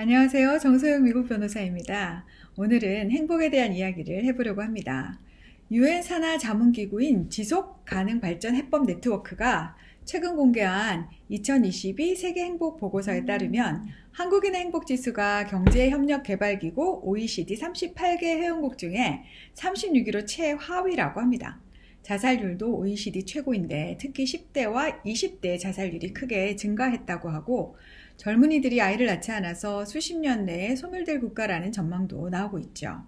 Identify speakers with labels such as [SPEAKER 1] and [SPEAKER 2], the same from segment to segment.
[SPEAKER 1] 안녕하세요. 정소영 미국 변호사입니다. 오늘은 행복에 대한 이야기를 해보려고 합니다. 유엔 산하 자문기구인 지속 가능 발전 해법 네트워크가 최근 공개한 2022 세계 행복 보고서에 따르면 한국인의 행복 지수가 경제협력개발기구 OECD 38개 회원국 중에 36위로 최하위라고 합니다. 자살률도 OECD 최고인데 특히 10대와 20대 자살률이 크게 증가했다고 하고 젊은이들이 아이를 낳지 않아서 수십 년 내에 소멸될 국가라는 전망도 나오고 있죠.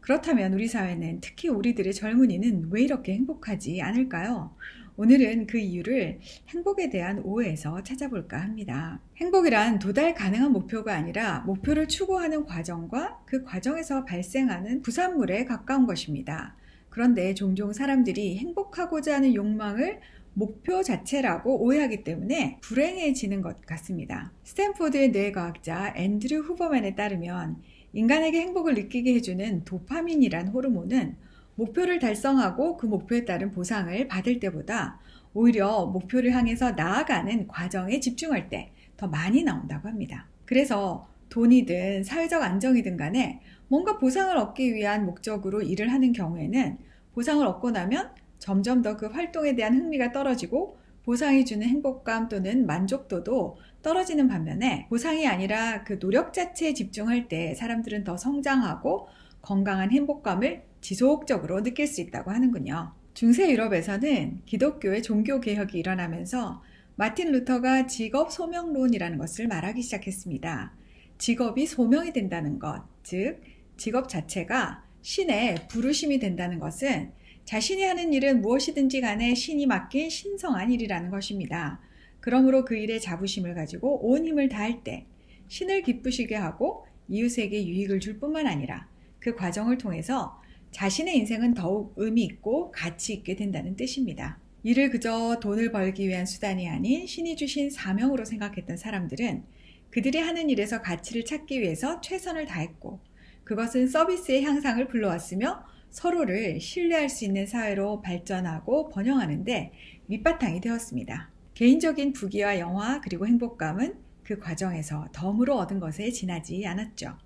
[SPEAKER 1] 그렇다면 우리 사회는 특히 우리들의 젊은이는 왜 이렇게 행복하지 않을까요? 오늘은 그 이유를 행복에 대한 오해에서 찾아볼까 합니다. 행복이란 도달 가능한 목표가 아니라 목표를 추구하는 과정과 그 과정에서 발생하는 부산물에 가까운 것입니다. 그런데 종종 사람들이 행복하고자 하는 욕망을 목표 자체라고 오해하기 때문에 불행해지는 것 같습니다. 스탠포드의 뇌과학자 앤드류 후버맨에 따르면 인간에게 행복을 느끼게 해주는 도파민이란 호르몬은 목표를 달성하고 그 목표에 따른 보상을 받을 때보다 오히려 목표를 향해서 나아가는 과정에 집중할 때 더 많이 나온다고 합니다. 그래서 돈이든 사회적 안정이든 간에 뭔가 보상을 얻기 위한 목적으로 일을 하는 경우에는 보상을 얻고 나면 점점 더 그 활동에 대한 흥미가 떨어지고 보상이 주는 행복감 또는 만족도도 떨어지는 반면에 보상이 아니라 그 노력 자체에 집중할 때 사람들은 더 성장하고 건강한 행복감을 지속적으로 느낄 수 있다고 하는군요. 중세 유럽에서는 기독교의 종교 개혁이 일어나면서 마틴 루터가 직업 소명론이라는 것을 말하기 시작했습니다. 직업이 소명이 된다는 것, 즉 직업 자체가 신의 부르심이 된다는 것은 자신이 하는 일은 무엇이든지 간에 신이 맡긴 신성한 일이라는 것입니다. 그러므로 그 일에 자부심을 가지고 온 힘을 다할 때 신을 기쁘시게 하고 이웃에게 유익을 줄 뿐만 아니라 그 과정을 통해서 자신의 인생은 더욱 의미 있고 가치 있게 된다는 뜻입니다. 이를 그저 돈을 벌기 위한 수단이 아닌 신이 주신 사명으로 생각했던 사람들은 그들이 하는 일에서 가치를 찾기 위해서 최선을 다했고 그것은 서비스의 향상을 불러왔으며 서로를 신뢰할 수 있는 사회로 발전하고 번영하는데 밑바탕이 되었습니다. 개인적인 부귀와 영화 그리고 행복감은 그 과정에서 덤으로 얻은 것에 지나지 않았죠.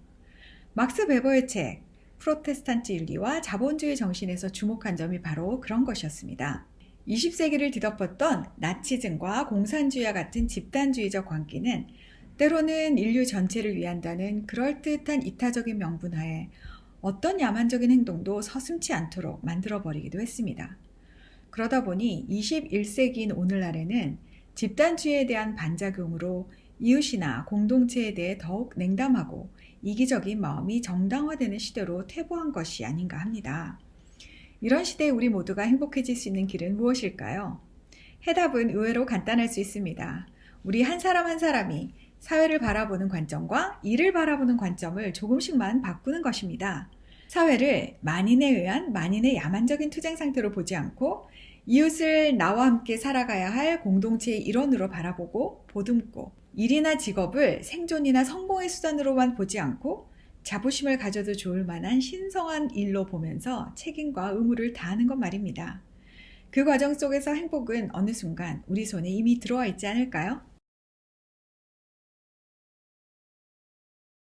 [SPEAKER 1] 막스 베버의 책 프로테스탄트 윤리와 자본주의 정신에서 주목한 점이 바로 그런 것이었습니다. 20세기를 뒤덮었던 나치즘과 공산주의와 같은 집단주의적 광기는 때로는 인류 전체를 위한다는 그럴듯한 이타적인 명분하에 어떤 야만적인 행동도 서슴치 않도록 만들어버리기도 했습니다. 그러다 보니 21세기인 오늘날에는 집단주의에 대한 반작용으로 이웃이나 공동체에 대해 더욱 냉담하고 이기적인 마음이 정당화되는 시대로 퇴보한 것이 아닌가 합니다. 이런 시대에 우리 모두가 행복해질 수 있는 길은 무엇일까요? 해답은 의외로 간단할 수 있습니다. 우리 한 사람 한 사람이 사회를 바라보는 관점과 일을 바라보는 관점을 조금씩만 바꾸는 것입니다. 사회를 만인에 의한 만인의 야만적인 투쟁 상태로 보지 않고 이웃을 나와 함께 살아가야 할 공동체의 일원으로 바라보고 보듬고 일이나 직업을 생존이나 성공의 수단으로만 보지 않고 자부심을 가져도 좋을 만한 신성한 일로 보면서 책임과 의무를 다하는 것 말입니다. 그 과정 속에서 행복은 어느 순간 우리 손에 이미 들어와 있지 않을까요?